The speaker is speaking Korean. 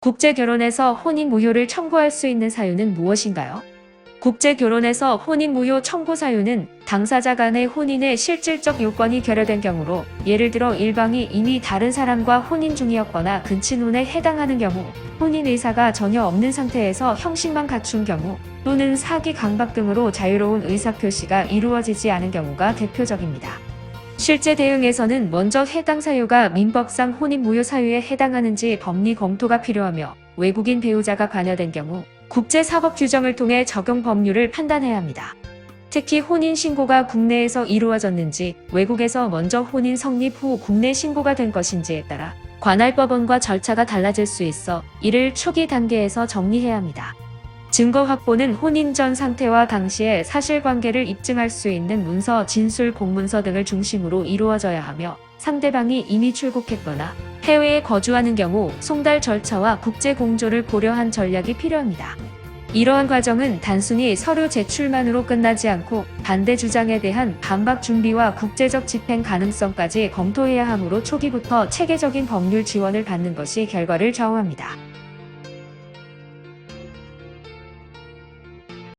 국제 결혼에서 혼인 무효를 청구할 수 있는 사유는 무엇인가요? 국제 결혼에서 혼인 무효 청구 사유는 당사자 간의 혼인의 실질적 요건이 결여된 경우로 예를 들어 일방이 이미 다른 사람과 혼인 중이었거나 근친혼에 해당하는 경우 혼인 의사가 전혀 없는 상태에서 형식만 갖춘 경우 또는 사기 강박 등으로 자유로운 의사표시가 이루어지지 않은 경우가 대표적입니다. 실제 대응에서는 먼저 해당 사유가 민법상 혼인 무효 사유에 해당하는지 법리 검토가 필요하며 외국인 배우자가 관여된 경우 국제사법 규정을 통해 적용 법률을 판단해야 합니다. 특히 혼인 신고가 국내에서 이루어졌는지 외국에서 먼저 혼인 성립 후 국내 신고가 된 것인지에 따라 관할 법원과 절차가 달라질 수 있어 이를 초기 단계에서 정리해야 합니다. 증거 확보는 혼인 전 상태와 당시의 사실관계를 입증할 수 있는 문서, 진술, 공문서 등을 중심으로 이루어져야 하며 상대방이 이미 출국했거나 해외에 거주하는 경우 송달 절차와 국제 공조를 고려한 전략이 필요합니다. 이러한 과정은 단순히 서류 제출만으로 끝나지 않고 반대 주장에 대한 반박 준비와 국제적 집행 가능성까지 검토해야 하므로 초기부터 체계적인 법률 지원을 받는 것이 결과를 좌우합니다.